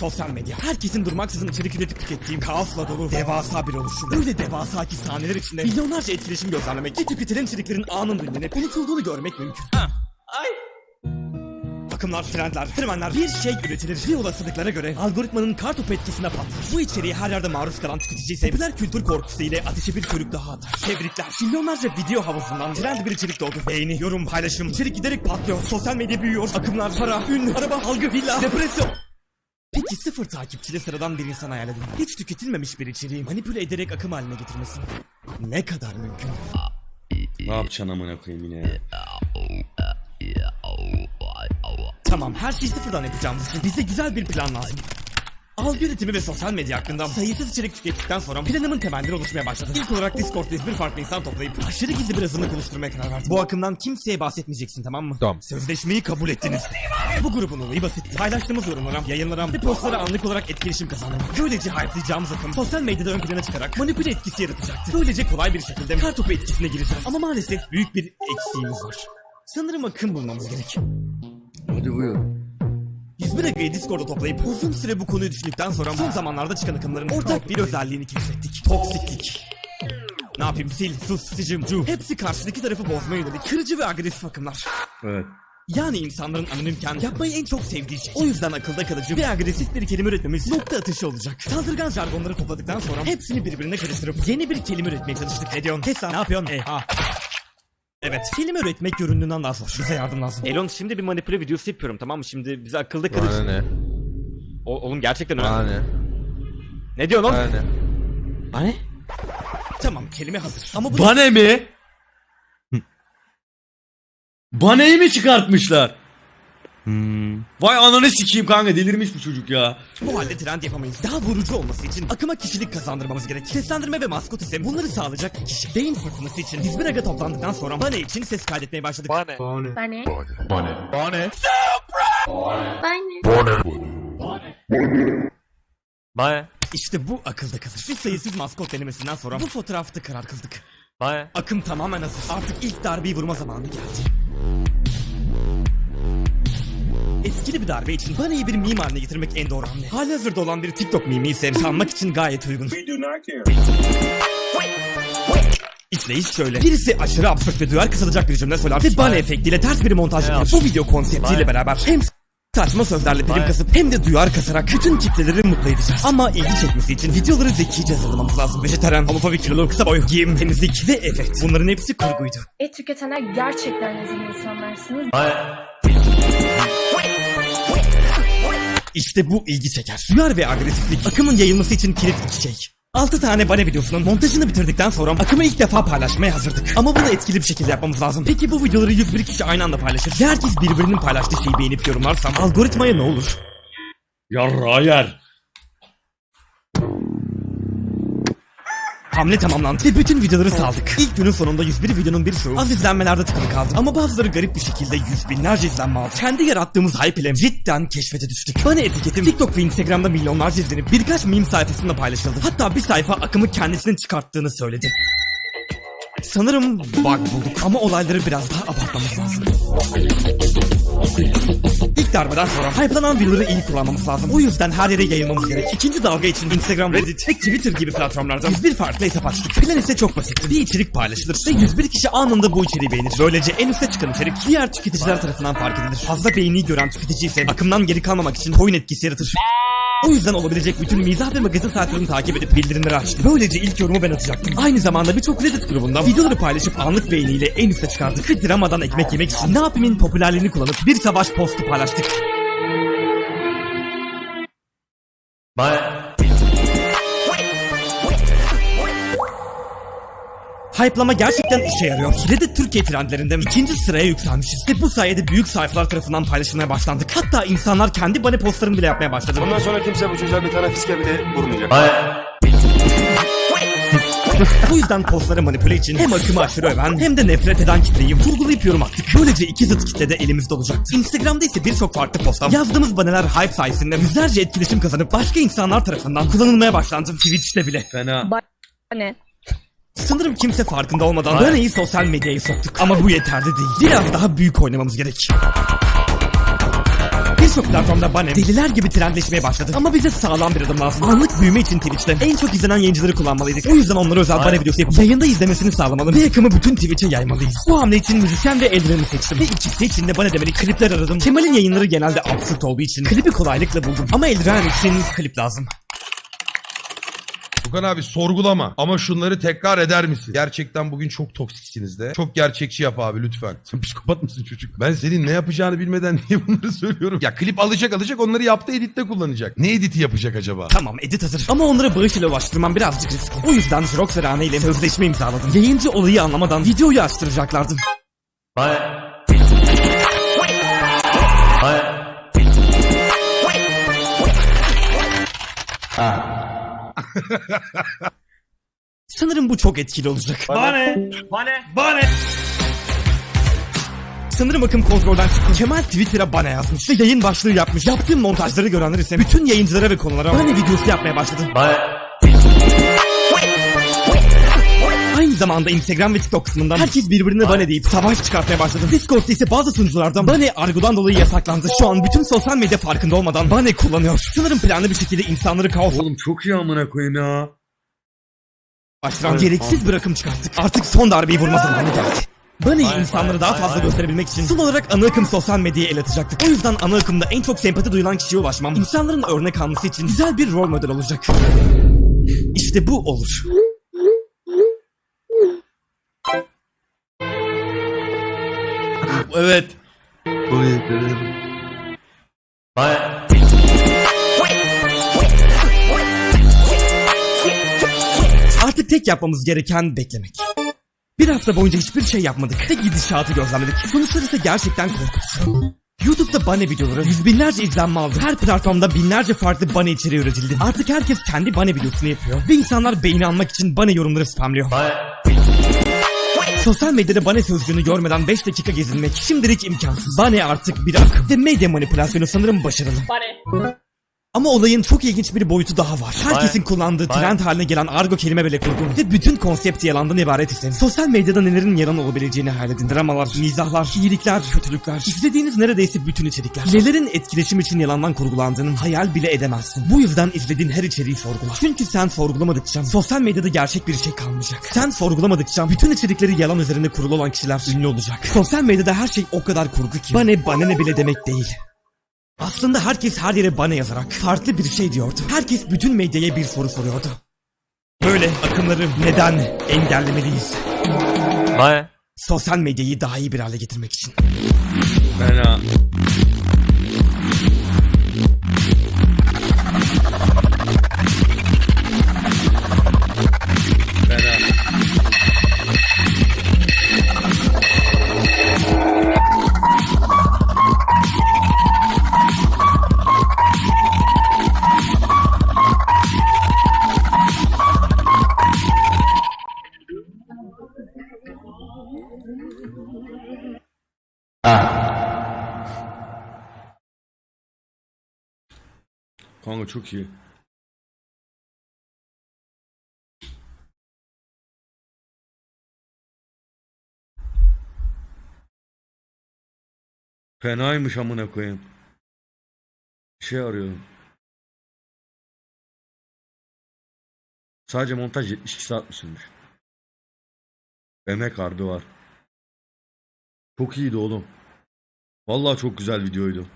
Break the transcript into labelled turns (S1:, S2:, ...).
S1: Sosyal medya. Herkesin durmaksızın içerik üretip tükettiği kaosla dolu devasa bir oluşum. Öyle devasa ki saniyeler içinde milyonlarca etkileşim gözlemlemek ve tüketilen içeriklerin anın dinlenip unutulduğunu görmek mümkün.
S2: Ay.
S1: Akımlar, trendler, fenomenler bir şey üretilir ve olasılıklara göre algoritmanın kartopu etkisine patlar. Bu içeriği her yerde maruz kalan tüketici ise popüler kültür korkusu ile ateşe bir körük daha atar. Tebrikler. Milyonlarca video havuzundan trend bir içerik doğdu. Beğeni, yorum, paylaşım, içerik giderek patlıyor. Sosyal medya büyüyor. Akımlar, para, ün, araba, algı, villa, depresyon. Peki sıfır takipçili sıradan bir insan hayal edin. Hiç tüketilmemiş bir içeriği manipüle ederek akım haline getirmesi. Ne kadar mümkün?
S3: Ne yapacaksın amına koyayım yine ya?
S1: Tamam her şeyi sıfırdan yapacağımız için bize güzel bir plan lazım. Algı yönetimi ve sosyal medya hakkında sayısız içerik tükettikten sonra planımın temelleri oluşmaya başladı. İlk olarak Discord'da bir farklı insan toplayıp aşırı gizli bir azınlık oluşturmaya karar verdim. Bu akımdan kimseye bahsetmeyeceksin tamam mı?
S4: Tamam.
S1: Sözleşmeyi kabul ettiniz. Bu grubun olayı basit. Paylaştığımız yorumlara, yayınlara ve postlara anlık olarak etkileşim kazandı. Böylece hype'layacağımız akım sosyal medyada ön plana çıkarak manipüle etkisi yaratacaktı. Böylece kolay bir şekilde kartopu etkisine gireceğiz. Ama maalesef büyük bir eksiğimiz var. Sanırım akım bulmamız gerek.
S3: Hadi buyur.
S1: 101 Aga'yı Discord'da toplayıp uzun süre bu konuyu düşündükten sonra son zamanlarda çıkan akımların ortak bir özelliğini keşfettik. Toksiklik. Ne yapayım sil, sus, sicim, cu. Hepsi karşıdaki tarafı bozmaya yönelik kırıcı ve agresif akımlar.
S3: Evet.
S1: Yani insanların anonimken yapmayı en çok sevdiği şey. O yüzden akılda kalıcı ve agresif bir kelime üretmemiz nokta atışı olacak. Saldırgan jargonları topladıktan sonra hepsini birbirine karıştırıp yeni bir kelime üretmeye çalıştık. Ne diyorsun? Kes lan. Ne yapıyorsun? E, ha. Evet. Kelime üretmek göründüğünden daha zor. Bize yardım lazım. Elon şimdi bir manipüle videosu yapıyorum tamam mı? Şimdi bize akılda
S4: Bana
S1: kalıcı.
S4: ne?
S1: O- oğlum gerçekten öyle.
S4: Bana ne?
S1: Ne diyorsun oğlum?
S4: Bana ne?
S1: Hani? Tamam kelime hazır. Ama bu
S3: Bane mi? Bane'yi mi çıkartmışlar? Vay ananı sikeyim kanka delirmiş bu çocuk ya.
S1: bu halde trend yapamayız. Daha vurucu olması için akıma kişilik kazandırmamız gerek. Seslendirme ve maskot ise bunları sağlayacak kişi. Beyin fırtınası için biz bir aga toplandıktan sonra bana için ses kaydetmeye başladık.
S5: Bunny.
S6: Bunny.
S5: Bunny.
S6: Bunny.
S5: Bunny.
S1: İşte bu akılda kalır. Bir sayısız maskot denemesinden sonra bu fotoğrafta karar kıldık.
S5: Bunny.
S1: Akım tamamen hazır. Artık ilk darbeyi vurma zamanı geldi. Etkili bir darbe için Bunny'yi bir meme haline getirmek en doğru hamle. Hali hazırda olan bir TikTok mimi ise sanmak için gayet uygun. İşleyiş şöyle. Birisi aşırı absürt ve duyar kısılacak bir cümle söyler ve Bunny efektiyle ters bir montaj yapar. Bu video konseptiyle beraber hem saçma sözlerle prim kasıp hem de duyar kasarak bütün kitleleri mutlu edeceğiz. Ama ilgi çekmesi için videoları zekice hazırlamamız lazım. Vejetaryen, homofobik kilolu, kısa boy, giyim, temizlik ve evet bunların hepsi kurguydu.
S6: Et tüketenler gerçekten rezil insanlarsınız.
S1: İşte bu ilgi çeker. Duyar ve agresiflik akımın yayılması için kilit iki şey. 6 tane bane videosunun montajını bitirdikten sonra akımı ilk defa paylaşmaya hazırdık. Ama bunu etkili bir şekilde yapmamız lazım. Peki bu videoları 101 kişi aynı anda paylaşır. Herkes birbirinin paylaştığı şeyi beğenip yorumlarsam algoritmaya ne olur?
S3: Yarra yer.
S1: Hamle tamamlandı ve bütün videoları saldık. İlk günün sonunda 101 videonun bir çoğu az izlenmelerde tıkalı kaldı. Ama bazıları garip bir şekilde yüz binlerce izlenme aldı. Kendi yarattığımız hype ile cidden keşfete düştük. Bana etiketim TikTok ve Instagram'da milyonlarca izlenip birkaç meme sayfasında paylaşıldı. Hatta bir sayfa akımı kendisinin çıkarttığını söyledi. Sanırım bug bulduk ama olayları biraz daha abartmamız lazım. İlk darbeden sonra hype'lanan videoları iyi kullanmamız lazım. O yüzden her yere yayılmamız gerek. İkinci dalga için Instagram, Reddit ve Twitter gibi platformlardan 101 farklı hesap açtık. Plan ise çok basit. Bir içerik paylaşılır ve 101 kişi anında bu içeriği beğenir. Böylece en üste çıkan içerik diğer tüketiciler tarafından fark edilir. Fazla beğeniyi gören tüketici ise akımdan geri kalmamak için coin etkisi yaratır. O yüzden olabilecek bütün mizah ve magazin sayfalarını takip edip bildirimleri açtım. Böylece ilk yorumu ben atacaktım. Aynı zamanda birçok Reddit grubunda videoları paylaşıp anlık beğeniyle en üste çıkardık. Ve dramadan ekmek yemek için ne yapayımın popülerliğini kullanıp bir savaş postu paylaştık.
S5: Bunny.
S1: Hype'lama gerçekten işe yarıyor. Reddit Türkiye trendlerinde ikinci sıraya yükselmişiz. Ve bu sayede büyük sayfalar tarafından paylaşılmaya başlandık. Hatta insanlar kendi bana postlarını bile yapmaya başladı.
S4: Bundan sonra kimse bu çocuğa bir tane fiske bile vurmayacak.
S1: Bu yüzden postları manipüle için hem akımı aşırı öven hem de nefret eden kitleyi vurgulayıp yorum attık. Böylece iki zıt kitle de elimizde olacaktı. Instagram'da ise birçok farklı postam yazdığımız baneler hype sayesinde yüzlerce etkileşim kazanıp başka insanlar tarafından kullanılmaya başlandı. Twitch'te bile.
S3: Fena.
S6: Bunny.
S1: Sanırım kimse farkında olmadan Bane'yi sosyal medyaya soktuk. Ama bu yeterli değil. Biraz daha büyük oynamamız gerek. Bir Birçok platformda Bane deliler gibi trendleşmeye başladı. Ama bize sağlam bir adım lazım. Anlık büyüme için Twitch'te en çok izlenen yayıncıları kullanmalıydık. O yüzden onlara özel Bane videosu yapıp yayında izlemesini sağlamalı ve yakımı bütün Twitch'e yaymalıyız. Bu hamle için müzisyen ve eldiveni seçtim. Ve ikisi için de Bane demeli klipler aradım. Kemal'in yayınları genelde absürt olduğu için klibi kolaylıkla buldum. Ama eldiven için klip lazım.
S2: Furkan abi sorgulama ama şunları tekrar eder misin? Gerçekten bugün çok toksiksiniz de. Çok gerçekçi yap abi lütfen. Sen psikopat mısın çocuk? Ben senin ne yapacağını bilmeden niye bunları söylüyorum? Ya klip alacak alacak onları yaptığı editte kullanacak. Ne editi yapacak acaba?
S1: Tamam edit hazır. Ama onları bağış ile ulaştırmam birazcık riskli. O yüzden ve Rane ile sözleşme imzaladım. Yayıncı olayı anlamadan videoyu açtıracaklardı.
S5: Bye. Bye.
S1: Sanırım bu çok etkili olacak.
S5: Bane. Bane. Bane.
S1: Sanırım akım kontrolden çıktı. Kemal Twitter'a bana yazmış ve yayın başlığı yapmış. Yaptığım montajları görenler ise bütün yayıncılara ve konulara bana videosu yapmaya başladı.
S5: Bye.
S1: Zamanda Instagram ve TikTok kısmından herkes birbirine bane deyip savaş çıkartmaya başladı. Discord'da ise bazı sunuculardan bane argodan dolayı yasaklandı. Şu an bütün sosyal medya farkında olmadan bane kullanıyor. Sanırım planlı bir şekilde insanları kaos
S3: Oğlum çok iyi amına koyayım ya.
S1: başlayan gereksiz bir akım çıkarttık. Artık son darbeyi vurma zamanı geldi. Bunny'i
S5: Aynen,
S1: insanlara daha
S5: aynen,
S1: fazla
S5: aynen.
S1: gösterebilmek için son olarak ana akım sosyal medyaya el atacaktık. O yüzden ana akımda en çok sempati duyulan kişiye ulaşmam, insanların örnek alması için güzel bir rol model olacak. İşte bu olur.
S3: Evet.
S5: Bye.
S1: Artık tek yapmamız gereken beklemek. Bir hafta boyunca hiçbir şey yapmadık ve gidişatı gözlemledik. Sonuçlar ise gerçekten korkutucu. YouTube'da Bane videoları yüz binlerce izlenme aldı. Her platformda binlerce farklı Bane içeriği üretildi. Artık herkes kendi Bane videosunu yapıyor. Ve insanlar beğeni almak için Bane yorumları spamlıyor.
S5: Bye.
S1: Sosyal medyada Bane sözcüğünü görmeden 5 dakika gezinmek şimdilik imkansız. Bane artık bir akım. Ve medya manipülasyonu sanırım başarılı. Ama olayın çok ilginç bir boyutu daha var. Herkesin kullandığı trend haline gelen argo kelime bile kurgun. Ve bütün konsept yalandan ibaret ise sosyal medyada nelerin yalan olabileceğini hayal edin. Dramalar, mizahlar, iyilikler, kötülükler. İzlediğiniz neredeyse bütün içerikler. Nelerin etkileşim için yalandan kurgulandığının hayal bile edemezsin. Bu yüzden izlediğin her içeriği sorgula. Çünkü sen sorgulamadıkça sosyal medyada gerçek bir şey kalmayacak. Sen sorgulamadıkça bütün içerikleri yalan üzerine kurulu olan kişiler ünlü olacak. Sosyal medyada her şey o kadar kurgu ki. Bane bana ne bile demek değil. Aslında herkes her yere bana yazarak farklı bir şey diyordu. Herkes bütün medyaya bir soru soruyordu. Böyle akımları neden engellemeliyiz?
S5: Bye.
S1: Sosyal medyayı daha iyi bir hale getirmek için.
S3: Fena. Kanka çok iyi. Fenaymış amına koyayım. Şey arıyorum. Sadece montaj 72 saat mi? Emek harbi var. Çok iyiydi oğlum. Vallahi çok güzel videoydu.